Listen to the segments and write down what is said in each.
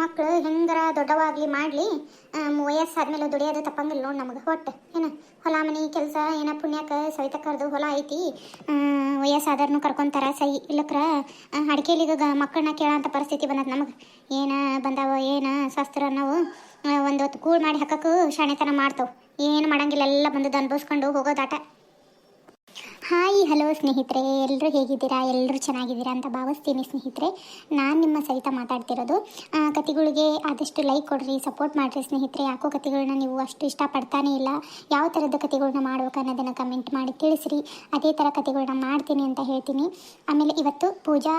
ಮಕ್ಕಳು ಹೆಂಗರ ದೊಡ್ಡವಾಗಲಿ ಮಾಡಲಿ ವಯಸ್ಸಾದ್ಮೇಲೆ ದುಡಿಯೋದು ತಪ್ಪಂಗಿಲ್ಲ ನೋಡಿ ನಮಗೆ ಒಟ್ಟು. ಏನು, ಹೊಲ ಮನೆ ಕೆಲಸ ಏನ ಪುಣ್ಯಕ್ಕೆ ಸವಿತಕ್ಕರ್ದು ಹೊಲ ಐತಿ ವಯಸ್ಸಾದ್ರೂ ಕರ್ಕೊಂತಾರ ಸೈ, ಇಲ್ಲಕ್ರ ಅಡಿಕೆಲಿಗ ಮಕ್ಕಳನ್ನ ಕೇಳೋಂಥ ಪರಿಸ್ಥಿತಿ ಬಂದದ ನಮಗೆ. ಏನ ಬಂದಾವ, ಏನ ಶಾಸ್ತ್ರ ನಾವು ಒಂದು ಹೊತ್ತು ಕೂಳ್ ಮಾಡಿ ಹಾಕಕ್ಕೂ ಶಾಣೆತನ ಮಾಡ್ತಾವೆ. ಏನು ಮಾಡಂಗಿಲ್ಲ, ಎಲ್ಲ ಬಂದದ್ದು ಅನ್ಭವಿಸ್ಕೊಂಡು ಹೋಗೋದಾಟ ಹಾಯ್, ಹಲೋ ಸ್ನೇಹಿತರೆ. ಎಲ್ಲರೂ ಹೇಗಿದ್ದೀರಾ? ಎಲ್ಲರೂ ಚೆನ್ನಾಗಿದ್ದೀರಾ ಅಂತ ಭಾವಿಸ್ತೀನಿ ಸ್ನೇಹಿತರೆ. ನಾನು ನಿಮ್ಮ ಸಹಿತ ಮಾತಾಡ್ತಿರೋದು. ಕತೆಗಳಿಗೆ ಆದಷ್ಟು ಲೈಕ್ ಕೊಡ್ರಿ ಸಪೋರ್ಟ್ ಮಾಡಿರಿ ಸ್ನೇಹಿತರೆ. ಯಾಕೋ ಕತೆಗಳನ್ನ ನೀವು ಅಷ್ಟು ಇಷ್ಟಪಡ್ತಾನೆ ಇಲ್ಲ. ಯಾವ ಥರದ ಕತೆಗಳನ್ನ ಮಾಡ್ಬೇಕು ಅನ್ನೋದನ್ನು ಕಮೆಂಟ್ ಮಾಡಿ ತಿಳಿಸ್ರಿ. ಅದೇ ಥರ ಕತೆಗಳನ್ನ ಮಾಡ್ತೀನಿ ಅಂತ ಹೇಳ್ತೀನಿ. ಆಮೇಲೆ ಇವತ್ತು ಪೂಜಾ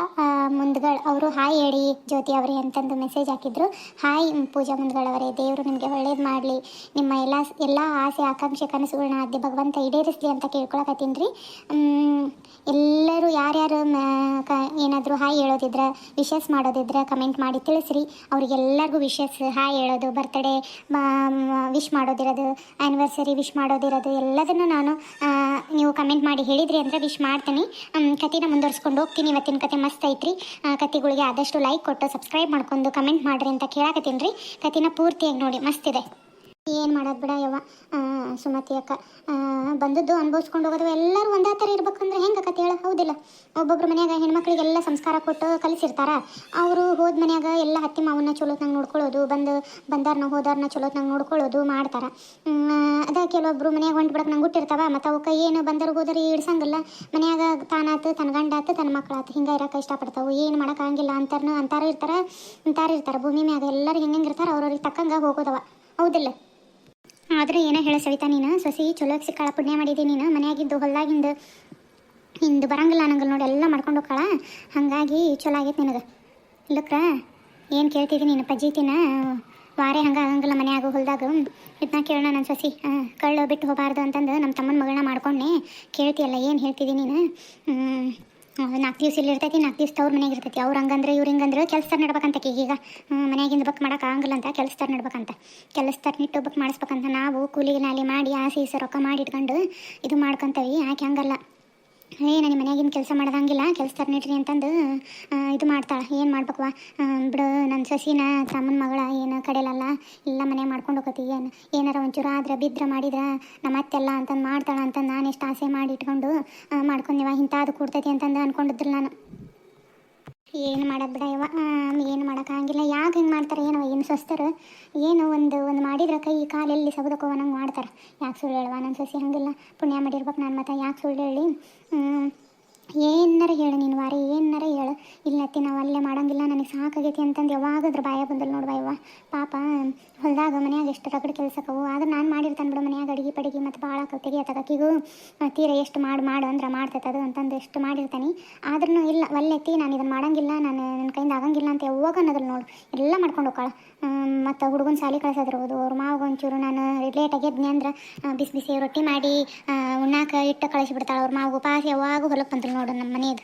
ಮುಂದ್ಗಳು ಅವರು ಹಾಯ್ ಹೇಳಿ, ಜ್ಯೋತಿ ಅವರೇ ಅಂತಂದು ಮೆಸೇಜ್ ಹಾಕಿದ್ರು. ಹಾಯ್ ಪೂಜಾ ಮುಂದ್ಗಳವರೇ. ದೇವರು ನಿಮಗೆ ಒಳ್ಳೇದು ಮಾಡಲಿ. ನಿಮ್ಮ ಎಲ್ಲ ಎಲ್ಲ ಆಸೆ, ಆಕಾಂಕ್ಷೆ ಕನಸುಗಳನ್ನ ಅದೇ ಭಗವಂತ ಈಡೇರಿಸಲಿ ಅಂತ ಕೇಳ್ಕೊಳಕತ್ತೀನಿ ರೀ. ಎಲ್ಲರೂ ಯಾರ್ಯಾರು ಏನಾದರೂ ಹಾಯ್ ಹೇಳೋದಿದ್ರೆ ವಿಶಸ್ ಮಾಡೋದಿದ್ರೆ ಕಮೆಂಟ್ ಮಾಡಿ ತಿಳಿಸ್ರಿ. ಅವ್ರಿಗೆಲ್ಲರಿಗೂ ವಿಶಸ್ ಹಾಯ್ ಹೇಳೋದು ಬರ್ತ್ಡೇ ವಿಶ್ ಮಾಡೋದಿರೋದು ಆ್ಯನಿವರ್ಸರಿ ವಿಶ್ ಮಾಡೋದಿರೋದು, ಎಲ್ಲದನ್ನು ನಾನು ನೀವು ಕಮೆಂಟ್ ಮಾಡಿ ಹೇಳಿದ್ರಿ ಅಂದರೆ ವಿಶ್ ಮಾಡ್ತೀನಿ. ಕತೆನ ಮುಂದುವರ್ಸ್ಕೊಂಡು ಹೋಗ್ತೀನಿ. ಇವತ್ತಿನ ಕತೆ ಮಸ್ತ್ ಐತ್ರಿ. ಕತೆಗಳಿಗೆ ಆದಷ್ಟು ಲೈಕ್ ಕೊಟ್ಟು ಸಬ್ಸ್ಕ್ರೈಬ್ ಮಾಡ್ಕೊಂಡು ಕಮೆಂಟ್ ಮಾಡಿರಿ ಅಂತ ಕೇಳಾಕತ್ತೀನಿ ರೀ. ಕತೆನ ಪೂರ್ತಿಯಾಗಿ ನೋಡಿ, ಮಸ್ತ್ ಇದೆ. ಏನು ಮಾಡೋದು ಬಿಡ ಯವ್ವ? ಸುಮತಿ ಅಕ್ಕ ಬಂದದ್ದು ಅನುಭವಿಸ್ಕೊಂಡು ಹೋಗೋದು ಎಲ್ಲರೂ ಒಂದೇ ಥರ ಇರ್ಬೇಕಂದ್ರೆ ಹೆಂಗೆ ಕತೆ ಹೇಳ? ಹೌದಿಲ್ಲ. ಒಬ್ಬೊಬ್ರು ಮನ್ಯಾಗ ಹೆಣ್ಮಕ್ಳಿಗೆಲ್ಲ ಸಂಸ್ಕಾರ ಕೊಟ್ಟು ಕಲಿಸಿರ್ತಾರ. ಅವರು ಹೋದ ಮನ್ಯಾಗ ಎಲ್ಲ ಹತ್ತಿ ಮಾವನ್ನ ಚಲೋತ್ನಂಗೆ ನೋಡ್ಕೊಳ್ಳೋದು, ಬಂದು ಬಂದಾರನ್ನ ಹೋದಾರನ್ನ ಚಲೋತ್ನಂಗೆ ನೋಡ್ಕೊಳ್ಳೋದು ಮಾಡ್ತಾರೆ. ಅದ ಕೆಲವೊಬ್ರು ಮನ್ಯಾಗ ಹೊಂಟು ಬಿಡಕ್ಕೆ ನಂಗೆ ಹುಟ್ಟಿರ್ತಾವ, ಮತ್ತು ಅವಕ್ಕೆ ಏನು ಬಂದರು ಹೋದರೆ ಇಡ್ಸಂಗಿಲ್ಲ ಮನ್ಯಾಗ ತಾನಾತು ತನ್ನ ಗಂಡಾತು ತನ್ನ ಮಕ್ಕಳಾತು ಹಿಂಗೆ ಇರೋಕೆ ಇಷ್ಟಪಡ್ತಾವೆ. ಏನು ಮಾಡೋಕ್ಕಾಗಿಲ್ಲ ಅಂತಾರನು ಅಂತಾರ ಇರ್ತಾರೆ ಅಂತಾರ ಇರ್ತಾರೆ. ಭೂಮಿ ಮ್ಯಾಗ ಎಲ್ಲರೂ ಹೆಂಗೆ ಇರ್ತಾರೆ, ಅವ್ರವ್ರಿಗೆ ತಕ್ಕಂಗೆ ಹೋಗೋದವ. ಹೌದಿಲ್ಲ. ಆದ್ರೆ ಏನ ಹೇಳ ಸವಿತಾ ನೀನು. ಸೊಸಿ ಚಲೋ ಸಿಕ್ಕಾಳ, ಪುಣ್ಯ ಮಾಡಿದಿ ನೀನು. ಮನೆಯಾಗಿದ್ದು ಹೊಲ್ದಾಗಿಂದ ಹಿಂದು ಬರಂಗಿಲ್ಲ ನಂಗೆ ನೋಡಿ, ಎಲ್ಲ ಮಾಡ್ಕೊಂಡು ಹೋಗ್ಕಾಳ. ಹಾಗಾಗಿ ಚಲೋ ಆಗೈತೆ ನಿನಗೆ. ಇಲ್ಲಕ್ರ ಏನು ಕೇಳ್ತಿದ್ದೀನಿ ನೀನು? ಪಜ್ಜಿತಿನ ವಾರೇ ಹಂಗೆ ಆಗಂಗಿಲ್ಲ ಮನ್ಯಾಗ, ಹೊಲ್ದಾಗ. ಇದನ್ನ ಕೇಳೋಣ ನನ್ನ ಸೊಸಿ. ಕಳ್ಳು ಬಿಟ್ಟು ಹೋಗಬಾರ್ದು ಅಂತಂದು ನಮ್ಮ ತಮ್ಮನ ಮಗಳನ್ನ ಮಾಡ್ಕೊಂಡೆ ಕೇಳ್ತಿಯಲ್ಲ, ಏನು ಹೇಳ್ತಿದ್ದೀನಿ ನೀನು. ನಾಲ್ಕು ದಿವ್ಸ ಇಲ್ಲಿ ಇರ್ತೈತಿ, ನಾಲ್ಕು ದಿವ್ಸ ಅವ್ರ ಮನೆಗೆ ಇರ್ತೈತಿ. ಅವ್ರು ಹಂಗಂದ್ರೆ, ಇವ್ರು ಹಿಂಗಂದ್ರೆ ಕೆಲಸದಾರ ನಡ್ಬೇಕಂತ ಈಗ. ಮನೆಯಾಗಿಂದ ಬಕ್ ಮಾಡೋಕೆ ಆಗಂಗಿಲ್ಲ ಅಂತ ಕೆಲಸದಾರ ನಡ್ಬೇಕಂತ. ಕೆಲಸದಾರ ನಿಟ್ಟು ಬಕ್ ಮಾಡಿಸ್ಬೇಕಂತ ನಾವು ಕೂಲಿಗೆ ನಾಲಿ ಮಾಡಿ ಆಸೆ ಈಸೆ ರೊಕ್ಕ ಮಾಡಿ ಇಟ್ಕೊಂಡು ಇದು ಮಾಡ್ಕೊಂತವಿ. ಯಾಕೆ ಹಂಗಲ್ಲ. ಏ ನನಗೆ ಮನೆಯಾಗಿನ ಕೆಲಸ ಮಾಡ್ದಂಗಿಲ್ಲ ಕೆಲಸದಾರ ತರ್ನಿಟ್ರಿ ಅಂತಂದು ಇದು ಮಾಡ್ತಾಳೆ, ಏನು ಮಾಡ್ಬೇಕವ? ಬಿಡು ನನ್ನ ಸಸಿನ ತಮ್ಮನ ಮಗಳ, ಏನು ಕಡೆಯಲ್ಲ ಇಲ್ಲ ಮನೆ ಮಾಡ್ಕೊಂಡು ಹೋಗತಿ, ಏನು, ಏನಾರ ಒಂಚೂರು ಆದ್ರೆ ಬಿದ್ರೆ ಮಾಡಿದ್ರೆ, ನಮ್ಮ ಅತ್ತೆಲ್ಲ ಅಂತಂದು ಮಾಡ್ತಾಳ ಅಂತಂದು ನಾನು ಎಷ್ಟು ಆಸೆ ಮಾಡಿ ಇಟ್ಕೊಂಡು ಮಾಡ್ಕೊಂಡಿವ ಇಂಥದ್ದು ಕೊಡ್ತೈತಿ ಅಂತಂದು ಅಂದ್ಕೊಂಡಿದ್ರು ನಾನು. ಏನು ಮಾಡೋದು ಬಿಡ ಇವ ಏನು ಮಾಡೋಕ್ಕಾಗಿಲ್ಲ ಯಾಕೆ ಹಿಂಗೆ ಮಾಡ್ತಾರೆ, ಏನೋ ಏನು ಸ್ವಸ್ಥರು ಏನೋ ಒಂದು ಒಂದು ಮಾಡಿದ್ರೆ ಕೈ ಕಾಲೆಲ್ಲಿ ನಂಗೆ ಮಾಡ್ತಾರೆ. ಯಾಕೆ ಸುಳ್ಳು ಹೇಳುವ? ನನ್ನ ಸೊಸಿ ಹಂಗಿಲ್ಲ. ಪುಣ್ಯ ಮಾಡಿರ್ಬೇಕು ನಾನು ಮತ್ತೆ, ಯಾಕೆ ಸುಳ್ಳು ಹೇಳಿ. ಏನಾರ ಹೇಳು ನೀನು ವಾರಿ ಏನಾರ ಹೇಳು? ಇಲ್ಲತ್ತಿ ನಾವು ಅಲ್ಲೇ ಮಾಡಂಗಿಲ್ಲ, ನನಗೆ ಸಾಕಾಗೈತಿ ಅಂತಂದು ಯಾವಾಗಾದ್ರೂ ಬಾಯ ಬಂದಲ್ ನೋಡುವ ಇವ ಪಾಪ, ಹೊಲ್ದಾಗ ಮನ್ಯಾಗ ಎಷ್ಟು ರಗಡ್ ಕೆಲಸಕ್ಕವು ಆದ್ರೆ ನಾನು ಮಾಡಿರ್ತಾನೆ ಬಿಡು ಮನ್ಯಾಗ ಅಡಿಗೆ ಪಡಿಗೆ ಮತ್ತು ಭಾಳ ತೆಗಿಯತಕ್ಕಿಗೂ ತೀರ ಎಷ್ಟು ಮಾಡಿ, ಮಾಡು ಅಂದ್ರೆ ಮಾಡ್ತೈತೆ ಅದು ಅಂತಂದು ಎಷ್ಟು ಮಾಡಿರ್ತಾನೆ. ಆದ್ರೂ ಇಲ್ಲ ಒಲ್ಲೆತ್ತಿ ನಾನು ಇದನ್ನು ಮಾಡಂಗಿಲ್ಲ, ನಾನು ನನ್ನ ಕೈಯಿಂದ ಆಗಂಗಿಲ್ಲ ಅಂತ ಯಾವಾಗ ಅನ್ನೋದ್ರಲ್ಲಿ ನೋಡು. ಎಲ್ಲ ಮಾಡ್ಕೊಂಡು ಹೋಗಾಳ ಮತ್ತು ಹುಡುಗನ ಸಾಲಿ ಕಳ್ಸೋದಿರ್ಬೋದು ಅವ್ರ ಮಾವಗೊಂಚೂರು ನಾನು ಲೇಟಾಗಿ ಎದ್ನಿ ಅಂದ್ರೆ ಬಿಸಿ ಬಿಸಿ ರೊಟ್ಟಿ ಮಾಡಿ ಉಣ್ಣಾಕ ಇಟ್ಟು ಕಳಿಸಿಬಿಡ್ತಾಳೆ ಅವ್ರ ಮಾವು ಪಾಸ್ ಯಾವಾಗೂ ಹೊಲಕ್ಕೆ ಬಂದ್ರು ನೋಡು ನಮ್ಮ ಮನೆಯದು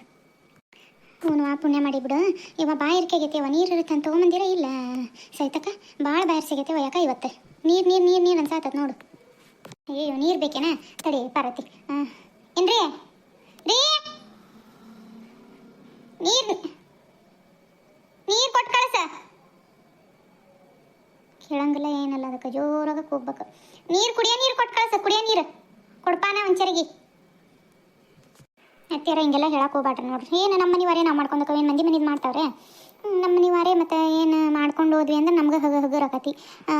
ಅವನು ಆ ಪುಣ್ಯ ಮಾಡಿಬಿಡು. ಇವ ಬಾಯರ್ಕೆ ಆಗೈತೆ ನೀರು ಇರುತ್ತೆ ಅಂತ ತೊಗೊಂಬಂದಿರ ಇಲ್ಲ. ಸೈತಕ್ಕ ಭಾಳ ಬಾಯರ್ಸಿಗೈತೆ ಯಾಕ ಇವತ್ತು? ನೀರು ನೀರು ನೀರು ನೀರು ಅನ್ಸಾತದ ನೋಡು. ಅಯ್ಯೋ ನೀರು ಬೇಕೇನಾ? ತಡಿ, ಪಾರ್ವತಿ. ಹಾಂ ಏನ್ರಿ? ರೀ? ನೀರು ನೀರು ಕೊಟ್ಟು ಕಳ್ಸ. ಕೇಳಂಗಿಲ್ಲ ಏನಲ್ಲ, ಅದಕ್ಕೆ ಜೋರಾಗ ಕೂಗ್ಬೇಕು. ನೀರು ಕುಡಿಯೋ ನೀರು ಕೊಟ್ಟು ಕಳಸ, ಕುಡಿಯೋ ನೀರು. ಕೊಡ್ಪಾನ ಒಂಚರಿಗೆ. ಅತ್ತೆಯರ ಹಿಂಗೆಲ್ಲ ಹೇಳಕ್ಕೆ ಹೋಗ್ಬೇಡ್ರಿ ನೋಡ್ರಿ. ಏನು ನಮ್ಮ ಮನೆ ನಾವು ಮಾಡ್ಕೊಂಡು ಏನು ಮಂದಿ ಮನಿದು ಮಾಡ್ತಾವ್ರೆ? ನಮ್ಮ ಮನೆ ವಾರೆ ಮತ್ತು ಏನು ಮಾಡ್ಕೊಂಡು ಹೋದ್ವಿ ಅಂದ್ರೆ ನಮ್ಗೆ ಹಗ ಹಗುರ ಆಕತಿ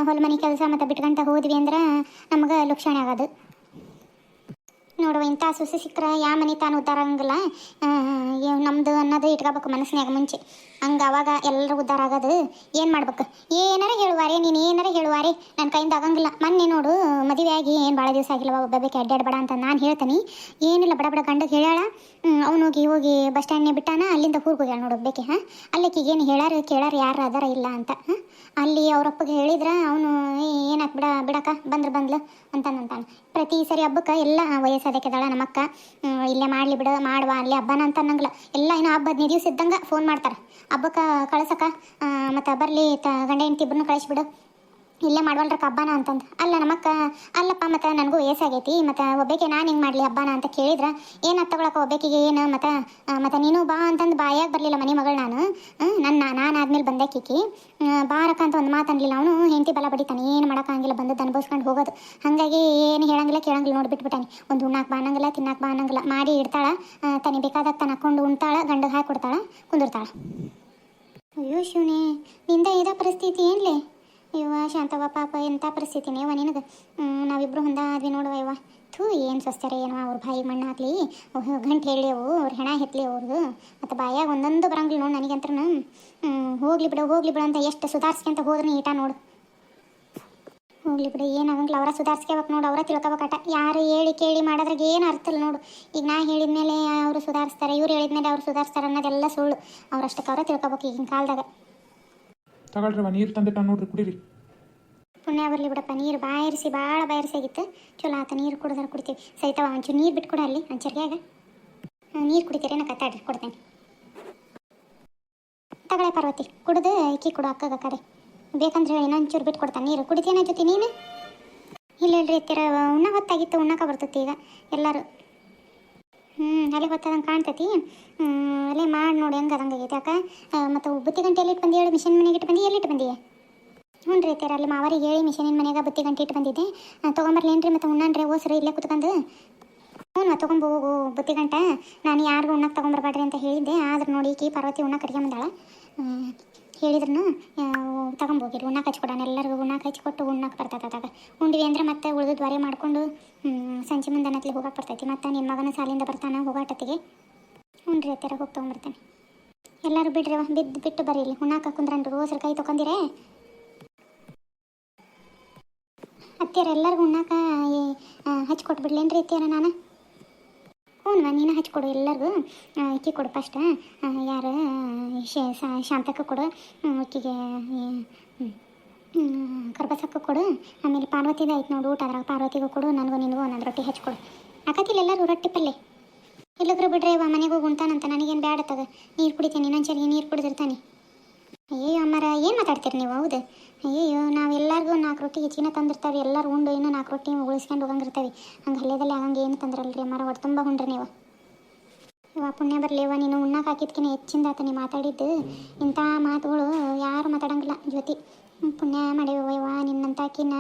ಹೊಲ ಮನೆ ಕೆಲಸ ಮತ್ತು ಬಿಟ್ಕೊಂತ ಹೋದ್ವಿ ಅಂದ್ರೆ ನಮ್ಗೆ ಲುಕ್ಷಣೆ ಆಗೋದು. ನೋಡುವ ಇಂಥ ಸುಸಿ ಸಿಕ್ಕರೆ ಯಾವ ಮನೆ ತಾನು ಉದ್ಧಾರ ಆಗಂಗಿಲ್ಲ. ನಮ್ದು ಅನ್ನೋದು ಇಟ್ಕೋಬೇಕು ಮನಸ್ಸಿನಾಗ ಮುಂಚೆ. ಹಂಗೆ ಅವಾಗ ಎಲ್ಲರೂ ಉದ್ಧಾರ ಆಗೋದು. ಏನು ಮಾಡ್ಬೇಕು? ಏನಾರ ಹೇಳುವಾರೆ, ನೀನು ಏನಾರ ಹೇಳುವಾರೆ. ನನ್ನ ಕೈಯಿಂದ ಆಗಂಗಿಲ್ಲ. ಮೊನ್ನೆ ನೋಡು ಮದುವೆ ಆಗಿ ಏನು ಭಾಳ ದಿವಸ ಆಗಿಲ್ಲ ಒಬ್ಬ ಬೇಕೆ ಅಡ್ಡಾಡ್ಬೇಡ ಅಂತ ನಾನು ಹೇಳ್ತೀನಿ. ಏನಿಲ್ಲ, ಬಡ ಬಡ ಗಂಡಗೆ ಹೇಳ್ಯಾಳ. ಅವನು ಹೋಗಿ ಹೋಗಿ ಬಸ್ ಸ್ಟ್ಯಾಂಡ್ನೇ ಬಿಟ್ಟಾನ, ಅಲ್ಲಿಂದ ಊರಿಗೆ ಹೋಗ್ಯಾಳ ನೋಡು ಬೇಕೆ ಹಾಂ? ಅಲ್ಲಿಗೆ ಏನು ಹೇಳಾರ ಕೇಳಾರ ಯಾರು ಅದಾರ ಇಲ್ಲ ಅಂತ, ಹಾಂ? ಅಲ್ಲಿ ಅವರಪ್ಪಗೆ ಹೇಳಿದ್ರ, ಅವನು ಏನಾಕ್ ಬಿಡ, ಬಿಡಕ್ಕ, ಬಂದ್ರು ಬಂದ್ಲು ಅಂತಾನಂತಾನೆ ಪ್ರತಿ ಸರಿ ಹಬ್ಬಕ್ಕೆ ಎಲ್ಲ ವಯಸ್ಸಾದಕ್ಕೆದಾಳ ನಮ್ಮಕ್ಕ ಇಲ್ಲೇ ಮಾಡಲಿ ಬಿಡ, ಮಾಡುವ, ಅಲ್ಲಿ ಹಬ್ಬನ ಅಂತ ಅನ್ನಂಗಿಲ್ಲ. ಎಲ್ಲ ಏನೋ ಹಬ್ಬ ಹದಿನೈದು ದಿವಸ ಇದ್ದಂಗೆ ಫೋನ್ ಮಾಡ್ತಾರೆ. ಹಬ್ಬಕ್ಕೆ ಕಳ್ಸಕ್ಕ ಮತ್ತು ಬರಲಿ, ತ, ಗಂಡ ಹೆಂಡತಿ ಇಬ್ಬರನ್ನ ಕಳಿಸ್ಬಿಡು ಇಲ್ಲೇ ಮಾಡ್ವಲ್ರಕ್ಕ ಹಬ್ಬನ ಅಂತಂದು. ಅಲ್ಲ ನಮ್ಮಕ್ಕ, ಅಲ್ಲಪ್ಪ, ಮತ್ತು ನನಗೂ ವಯಸ್ಸಾಗೈತಿ ಮತ್ತು ಒಬ್ಬಕ್ಕೆ ನಾನು ಹಿಂಗೆ ಮಾಡಲಿ ಹಬ್ಬನ ಅಂತ ಕೇಳಿದ್ರೆ, ಏನು ತಗೊಳಕ ಒಬ್ಬಾಕಿಗೆ ಏನು, ಮತ್ತು ಮತ್ತೆ ನೀನು ಬಾ ಅಂತಂದು ಬಾಯಾಗ ಬರಲಿಲ್ಲ ಮನೆ ಮಗಳು ನಾನು. ನನ್ನ ನಾನು ಆದ್ಮೇಲೆ ಬಂದಾಕಿಕಿ ಬಾರಕ್ಕ ಅಂತ ಒಂದು ಮಾತು ಅನ್ಲಿಲ್ಲ ಅವನು, ಹೆಂಡತಿ ಬಲ ಬಡಿತಾನೆ, ಏನು ಮಾಡೋಕ್ಕಾಗಿಲ್ಲ ಬಂದದ್ದು ಅನುಭವಿಸ್ಕೊಂಡು ಹೋಗೋದು. ಹಾಗಾಗಿ ಏನು ಹೇಳಂಗಿಲ್ಲ ಕೇಳಂಗಿಲ್ಲ ನೋಡಿಬಿಟ್ಬಿಟ್ಟಾನೆ ಒಂದು ಉಣ್ಣಾಕ್ ಬಾ ಅನ್ನಂಗಿಲ್ಲ ತಿನ್ನಕ್ಕೆ ಬಾ ಅನ್ನಂಗಿಲ್ಲ, ಮಾಡಿ ಇಡ್ತಾಳ ತನಿ ಬೇಕಾದಾಗ ತನ್ನ ಹಾಕೊಂಡು ಉಣ್ತಾಳ ಗಂಡಗೆ ಹಾಕಿ ಕೊಡ್ತಾಳ ಕುಂದಿರ್ತಾಳ. ಅಯ್ಯೋ ಶಿವನೇ, ನಿಂದ ಇದ ಪರಿಸ್ಥಿತಿ ಏನ್ಲೇ? ಇವ ಶಾಂತವ ಪಾಪ ಎಂಥ ಪರಿಸ್ಥಿತಿನೇ ಇವ ನಿನಗೆ? ನಾವಿಬ್ರು ಹೊಂದಾದ್ವಿ ನೋಡುವ ಇವ. ಥೂ, ಏನು ಸ್ವಸ್ಥರ ಏನೋ ಅವ್ರ ಬಾಯಿ ಮಣ್ಣು ಹಾಕ್ಲಿ? ಗಂಟು ಹೇಳಿ ಅವು ಅವ್ರ ಹೆಣ ಹೆತ್ಲಿ ಅವ್ರದ್ದು ಮತ್ತು ಬಾಯಾಗ ಒಂದೊಂದು ಬರಂಗಿಲ್ಲ ನೋಡು ನನಗಂತ್ರ ಹೋಗ್ಲಿ ಬಿಡು ಹೋಗ್ಲಿ ಬಿಡು ಅಂತ ಎಷ್ಟು ಸುಧಾರಿಸ್ಕೊಂತ ಹೋದ್ರೆ ಈಟ ನೋಡು. ಹೋಗ್ಲಿ ಬಿಡು ಏನಾಗಂಗಿಲ್ಲ ಅವರ ಸುಧಾರಿಸ್ಕೋಬೇಕು ನೋಡು, ಅವರ ತಿಳ್ಕೊಬೇಕಾಟ ಯಾರು ಹೇಳಿ ಕೇಳಿ ಮಾಡೋದ್ರಾಗ ಏನು ಅರ್ಥ ಇಲ್ಲ ನೋಡು. ಈಗ ನಾ ಹೇಳಿದ್ಮೇಲೆ ಅವರು ಸುಧಾರಿಸ್ತಾರೆ, ಇವ್ರು ಹೇಳಿದ್ಮೇಲೆ ಅವ್ರು ಸುಧಾರಿಸ್ತಾರೆ ಅನ್ನೋದೆಲ್ಲ ಸುಳ್ಳು. ಅವ್ರಷ್ಟಕ್ಕೆ ಅವರ ತಿಳ್ಕೊಬೇಕು ಈಗಿನ ಕಾಲದಾಗ. ತಗೊಳ್ರವ ನೀರು ತಂದಿಟ್ಟ ನೋಡ್ರಿ, ಕುಡೀರಿ. ಪುಣ್ಯ ಬರಲಿ ಬಿಡಪ್ಪ, ನೀರು ಬಾಯರಿಸಿ ಭಾಳ ಬಾಯರಿಸಿ ಆಗಿತ್ತು ಚಲೋ ಆತ, ನೀರು ಕುಡಿದ್ರೆ ಕುಡಿತೀವಿ. ಸೈತವ ಒಂಚೂರು ನೀರು ಬಿಟ್ಕೊಡ ಕೊಡ ಅಲ್ಲಿ ಒಂಚರ್ಗ್ಯಾಗ ನೀರು ಕುಡಿತೀರಿ ನಾ ಕತ್ತಾಡ್ರಿ ಕೊಡ್ತೇನೆ. ತಗೊಳ್ಳೆ ಪಾರ್ವತಿ, ಕುಡಿದು ಇಕ್ಕಿ ಕೊಡು, ಅಕ್ಕಗ ಕಡೆ. ಬೇಕಂದ್ರೆ ಹೇಳಿ, ಇನ್ನೊಂಚೂರು ಬಿಟ್ಟು ನೀರು ಕುಡಿತೇನ ಜೊತೆ ನೀನು ಇಲ್ಲ ಇಲ್ರಿ ಎತ್ತೀರ ಉಣ್ಣ ಹೊತ್ತಾಗಿತ್ತು ಉಣ್ಣಕ ಬರ್ತೈತಿ ಈಗ. ಎಲ್ಲರೂ ಹ್ಞೂ ಅಲ್ಲಿ ಹೊತ್ತದಂಗೆ ಕಾಣ್ತೈತಿ. ಅಲ್ಲೇ ಮಾಡಿ ನೋಡಿ ಹೆಂಗೆ ಅದಂಗಾಗೈತೆ ಅಕ್ಕ. ಮತ್ತು ಬುತ್ತಿ ಗಂಟೆ ಎಲ್ಲಿಟ್ಟು ಬಂದಿ ಹೇಳಿ ಮಿಷನ್ ಮನೆಗೆ ಇಟ್ಟು ಬಂದಿ ಎಲ್ಲಿಟ್ಟು ಬಂದಿಯೇ ಹ್ಞೂ ರೀ ತೀರ ಅಲ್ಲಿ ಮಾವರಿಗೆ ಹೇಳಿ ಮಿಷನಿನ ಮನೆಗೆ ಬುತ್ತಿ ಗಂಟೆ ಇಟ್ಟು ಬಂದಿದ್ದೆ ತೊಗೊಂಬರ್ಲೇನ್ರಿ ಮತ್ತು ಉಣ್ಣನ್ರಿ ಓಸ್ರಿ ಇಲ್ಲೇ ಕುತ್ಕೊಂಡು. ಹ್ಞೂ ತೊಗೊಂಬ ಹೋಗು, ಬುತ್ತಿ ಗಂಟ. ನಾನು ಯಾರಿಗೂ ಉಣ್ಣಕ್ಕೆ ತೊಗೊಂಬರ್ಬೇಡ್ರಿ ಅಂತ ಹೇಳಿದ್ದೆ. ಆದ್ರೆ ನೋಡಿ ಕಿ ಪಾರ್ವತಿ ಉಣ್ಣಕ್ಕೆ ಕಡಿಗೆ ಬಂದಾಳ. ಹೇಳಿದ್ರು ತಗೊಂಬೋಗಿರಿ ಉಣ್ಣಕ್ಕೆ ಹಚ್ಕೊಡೋಣ. ಎಲ್ಲರಿಗೂ ಉಣ್ಣಕ್ಕೆ ಹಚ್ಕೊಟ್ಟು ಉಣ್ಣಕ್ಕೆ ಬರ್ತೈತೆ ಅದಾಗ. ಉಂಡಿವಿ ಅಂದ್ರೆ ಮತ್ತೆ ಉಳಿದು ದ್ವಾರೆ ಮಾಡಿಕೊಂಡು ಸಂಜೆ ಮುಂದೆ ಅನ್ನತ್ಲಿ ಹೋಗಕ್ಕೆ ಬರ್ತೈತಿ. ಮತ್ತು ನಿಮ್ಮ ಮಗನ ಸಾಲಿಂದ ಬರ್ತಾನೆ ಹೋಗಾಟತ್ತಿಗೆ. ಉಂಡ್ರಿ ಹತ್ತಿರ ತೀರ ಹೋಗಿ ತೊಗೊಂಬರ್ತೇನೆ. ಎಲ್ಲರೂ ಬಿಡ್ರಿ ಬಿದ್ದು ಬಿಟ್ಟು ಬರೀಲಿ ಉಣ್ಣಾಕ ಕುಂದ್ರನ್ರಿ ರೋಸ್ರ ಕೈ ತೊಗೊಂಡಿರೇ? ಅತ್ತಿಯರ ಎಲ್ಲರಿಗೂ ಉಣ್ಣಾಕ ಹಚ್ಕೊಟ್ಬಿಡ್ಲೇನ್ರಿ ಬಿಡ್ಲೇನ್ರಿ ಅತ್ತಿಯರ ನಾನು? ಹ್ಞೂ ನೀನು ಹಚ್ಕೊಡು, ಎಲ್ಲರಿಗೂ ಅಕ್ಕಿ ಕೊಡು ಫಸ್ಟ್ ಯಾರು ಶಾಂತಕ್ಕ ಕೊಡು ಅಕ್ಕಿಗೆ ಕರ್ಬಸಕ್ಕ ಕೊಡು, ಆಮೇಲೆ ಪಾರ್ವತಿದ ಐತೆ ನೋಡು, ಊಟ ಅದ್ರಾಗ ಪಾರ್ವತಿಗೂ ಕೊಡು, ನನಗೂ ನಿನಗೂ ಒಂದೊಂದು ರೊಟ್ಟಿ ಹಚ್ಕೊಡು. ಆಕತಿಲ್ಲ ಎಲ್ಲರೂ ರೊಟ್ಟಿ ಪಲ್ಲೆ? ಬಿಡ್ರಿ ಇವ ಮನೆಗೆ ಹೋಗಿ ಉಣ್ತಾನಂತ, ನನಗೇನು ಬ್ಯಾಡ ತಗ ನೀರು ಕುಡಿತೀನಿ, ಇನ್ನೊಂದ್ಸರಿ ನೀರು ಕುಡಿದಿರ್ತಾನೆ. ಅಯ್ಯೋ ಅಮ್ಮರ, ಏನು ಮಾತಾಡ್ತೀರಿ ನೀವು? ಹೌದು. ಅಯ್ಯೋ ನಾವು ಎಲ್ಲರಿಗೂ ನಾಲ್ಕು ರೊಟ್ಟಿ ಹೆಚ್ಚಿನ ತಂದಿರ್ತಾವೆ ಎಲ್ಲರೂ ಉಂಡು ಇನ್ನೂ ನಾಲ್ಕು ರೊಟ್ಟಿ ಉಳಿಸ್ಕೊಂಡು ಹೋಗಂಗಿರ್ತಾವೆ ಹಂಗೆ ಹಲ್ಲೆದಲ್ಲಿ ಆಗಂಗೆ ಏನು ತಂದ್ರಲ್ರಿ ಅಮ್ಮರ ಒಟ್ಟು ತುಂಬ ಉಂಡ್ರಿ ನೀವು. ಇವ ಪುಣ್ಯ ಬರಲಿವ ನೀನು ಉಣ್ಣಕ್ಕೆ ಹಾಕಿದ್ಕಿನ ಹೆಚ್ಚಿಂದ ಆತ ನೀ ಮಾತಾಡಿದ್ದು. ಇಂಥ ಮಾತುಗಳು ಯಾರು ಮಾತಾಡಂಗಿಲ್ಲ. ಜ್ಯೋತಿ ಪುಣ್ಯ ಮಾಡಿವ ಇವ ನಿನ್ನಂತಾಕಿನ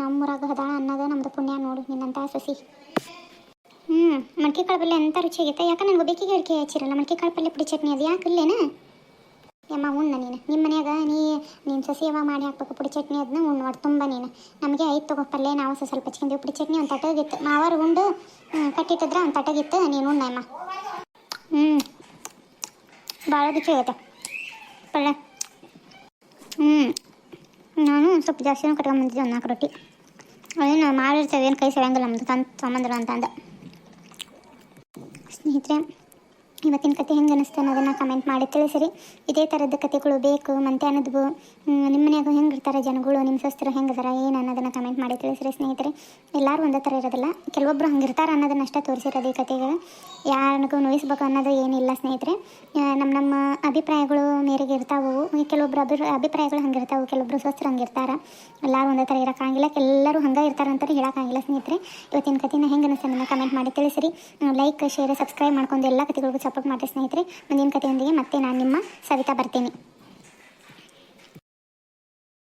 ನಮ್ಮೂರಾಗ ಹದ ಅನ್ನೋದು ನಮ್ದು ಪುಣ್ಯ ನೋಡು, ನಿನ್ನಂತ ಸಸಿ. ಹ್ಞೂ ಮಡ್ಕೆ ಕಾಳು ಪಲ್ಯ ಎಂಥ ರುಚಿಯಾಗೈತೆ ಯಾಕೆ ನನಗೆ ಬೇಕಿಗೆ ಅಡಿಕೆ ಹಚ್ಚಿರಲ್ಲ? ಮಡ್ಕೆ ಕಾಳು ಪಲ್ಯ ಪುಡಿ ಚಟ್ನಿ ಅದು ಯಾಕೆ ಇಲ್ಲೇನ? ಯಮ್ಮ, ಉಣ್ಣ ನೀನು. ನಿಮ್ಮ ಮನ್ಯಾಗ ನೀ, ನೀನು ಸಸಿ ಮಾಡಿ ಹಾಕ್ಬೇಕು ಪುಡಿ ಚಟ್ನಿ ಅದನ್ನ ಉಣ್ಣು ಒಟ್ಟು ತುಂಬ ನೀನು. ನಮಗೆ ಐದು ತಗೋ ಪಲ್ಲೆ ನಾವು ಸ್ವಲ್ಪ ಹಚ್ಕೊಂಡೀವಿ ಪುಡಿ ಚಟ್ನಿ ಒಂದು ತಟಗಿತ್ತು. ಮಾವಾರು ಉಂಡು ಕಟ್ಟಿಟ್ಟಿದ್ರೆ ಒಂದು ತಟಗಿತ್ತು, ನೀನು ಉಣ್ಣಮ್ಮ ಹ್ಞೂ ಭಾಳ ರುಚಿ ಆಗೈತೆ ಪಲ್ಯ. ಹ್ಞೂ ನಾನು ಸ್ವಲ್ಪ ಜಾಸ್ತಿನೂ ಕಟ್ಕೊಂಬಂದಿದ್ದೆ ಒಂದು ನಾಲ್ಕು ರೊಟ್ಟಿ. ಅದೇನು ಮಾಡಿರ್ತೇವೆ, ಏನು ಕೈ ಸೆಳಂಗಿಲ್ಲ ನಮ್ಮದು ತಂದು ತೊಗೊಂಬಂದ್ರು ಅಂತ ಅಂದ. ಸ್ನೇಹಿತರೆ ಇವತ್ತಿನ ಕತೆ ಹೆಂಗೆ ಅನಿಸ್ತು ಅನ್ನೋದನ್ನು ಕಮೆಂಟ್ ಮಾಡಿ ತಿಳಿಸಿರಿ. ಇದೇ ಥರದ ಕತೆಗಳು ಬೇಕು, ಮಂತೆ ಅನ್ನೋದು ನಿಮ್ಮ ಮನೆಯಾಗ ಹೆಂಗೆ ಇರ್ತಾರೆ ಜನಗಳು ನಿಮ್ಮ ಸೊಸ್ತರು ಹೆಂಗೆ ಇದಾರೆ ಏನು ಅನ್ನೋದನ್ನು ಕಮೆಂಟ್ ಮಾಡಿ ತಿಳಿಸಿರಿ ಸ್ನೇಹಿತರೆ. ಎಲ್ಲರೂ ಒಂದೇ ಥರ ಇರೋದಿಲ್ಲ ಕೆಲವೊಬ್ಬರು ಹಂಗೆ ಇರ್ತಾರೆ ಅನ್ನೋದನ್ನ ಅಷ್ಟೇ ತೋರಿಸಿರೋದು ಈ ಕತೆಗೆ. ಯಾರಿಗೂ ನೋಯಿಸ್ಬೇಕು ಅನ್ನೋದು ಏನಿಲ್ಲ ಸ್ನೇಹಿತರೆ. ನಮ್ಮ ನಮ್ಮ ಅಭಿಪ್ರಾಯಗಳು ಮೇರೆಗೆ ಇರ್ತಾವು. ಕೆಲವೊಬ್ರು ಅಭಿ, ಅಭಿಪ್ರಾಯಗಳು ಹಂಗೆ ಇರ್ತಾವೆ, ಕೆಲವೊಬ್ರು ಸ್ವಸ್ಥರು ಹಂಗೆ ಇರ್ತಾರೆ. ಎಲ್ಲರೂ ಒಂದೇ ಥರ ಇರೋಕ್ಕಾಗಿಲ್ಲ ಎಲ್ಲರೂ ಹಂಗೆ ಇರ್ತಾರೆ ಅಂತ ಹೇಳೋಕ್ಕಾಗಿಲ್ಲ ಸ್ನೇಹಿತರೆ. ಇವತ್ತಿನ ಕತೆನ ಹೆಂಗೆ ಅನಿಸ್ತದೆ ಕಮೆಂಟ್ ಮಾಡಿ ತಿಳಿಸಿರಿ. ಲೈಕ್ ಶೇರ್ ಸಬ್ಸ್ಕ್ರೈಬ್ ಮಾಡ್ಕೊಂಡು ಎಲ್ಲ ಕಥೆಗಳಿಗೂ ಸಪೋರ್ಟ್ ಮಾಡಿ ಸ್ನೇಹಿತರೆ ಮುಂದಿನ ಕಥೆಯೊಂದಿಗೆ ಮತ್ತೆ ನಾನು ನಿಮ್ಮ ಸವಿತಾ ಬರ್ತೀನಿ.